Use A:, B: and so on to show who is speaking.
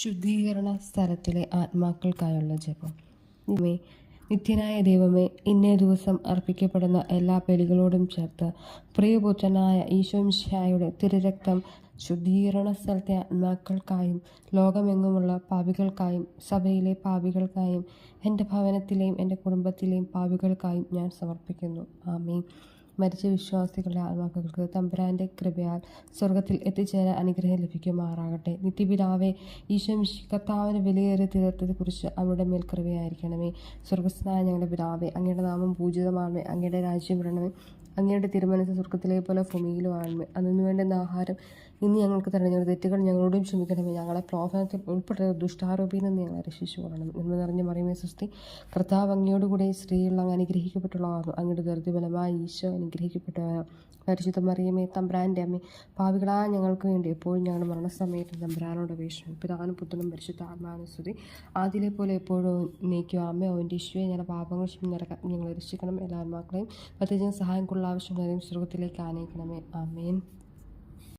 A: ശുദ്ധീകരണ സ്ഥലത്തിലെ ആത്മാക്കൾക്കായുള്ള ജപം. നിമേ നിത്യനായ ദൈവമേ ഇന്നേ ദിവസം അർപ്പിക്കപ്പെടുന്ന എല്ലാ ബലികളോടും ചേർത്ത് പ്രിയപുത്രനായ ഈശോമിശായുടെ തിരുരക്തം ശുദ്ധീകരണ സ്ഥലത്തെ ആത്മാക്കൾക്കായും ലോകമെങ്ങുമുള്ള പാപികൾക്കായും സഭയിലെ പാപികൾക്കായും എന്റെ ഭവനത്തിലെയും എന്റെ കുടുംബത്തിലെയും പാപികൾക്കായും ഞാൻ സമർപ്പിക്കുന്നു. ആമീൻ. മരിച്ച വിശ്വാസികളുടെ ആത്മാക്കൾക്ക് തമ്പുരാന്റെ കൃപയാൽ സ്വർഗത്തിൽ എത്തിച്ചേരാൻ അനുഗ്രഹം ലഭിക്കുമാറാകട്ടെ. നിത്യപിതാവെ ഈശോ കർത്താവിന് വിലയേറിയ തീർത്ഥത്തെക്കുറിച്ച് അവരുടെ മേൽ കൃപയായിരിക്കണമേ. സ്വർഗസ്ഥനായ ഞങ്ങളുടെ പിതാവെ അങ്ങയുടെ നാമം പൂജിതമാണമേ അങ്ങയുടെ രാജ്യം വരണമേ അങ്ങയുടെ തിരുമനസ് സ്വർഗത്തിലെ പോലെ ഭൂമിയിലും ആൺമേ അതിനു വേണ്ടുന്ന ആഹാരം ഇന്ന് ഞങ്ങൾക്ക് തരണം ഞങ്ങളുടെ തെറ്റുകൾ ഞങ്ങളോടും ക്ഷമിക്കണമേ. ഞങ്ങളെ പ്രോഫനത്തിൽ ഉൾപ്പെട്ട ദുഷ്ടാരോപിയിൽ നിന്ന് ഞങ്ങളെ രക്ഷിച്ചു കൊള്ളണം എന്ന് നിറഞ്ഞ മറിയമേ സൃഷ്ടി. കർത്താവ് അങ്ങയോടുകൂടെ സ്ത്രീകളിൽ അങ്ങ് അനുഗ്രഹിക്കപ്പെട്ടുള്ളതാകുന്നു. അങ്ങയുടെ ദർദ്ദബലമായി ഈശോ അനുഗ്രഹിക്കപ്പെട്ടവരാണ് പരിശുദ്ധ മറിയമേ തമ്പ്രാന്റെ അമ്മ പാവികളാ ഞങ്ങൾക്ക് വേണ്ടി എപ്പോഴും ഞങ്ങളുടെ മരണസമയത്ത് തമ്പ്രാനോട് അപേക്ഷിക്കും പിതാവിനും പുത്രനും പരിശുദ്ധ ആത്മാനുസ്തുതി ആദ്യത്തെ പോലെ എപ്പോഴും നീക്കുക. അമ്മ അവന്റെ ഇഷ്യുവെ ഞങ്ങളുടെ പാപങ്ങൾ നിറക്കാൻ ഞങ്ങളെ രക്ഷിക്കണം. എല്ലാ ആത്മാക്കളെയും പ്രത്യേകിച്ചും സഹായം കൊള്ള ആവശ്യങ്ങളെയും സ്വർഗത്തിലേക്ക് ആനയിക്കണമേ. ആമേൻ.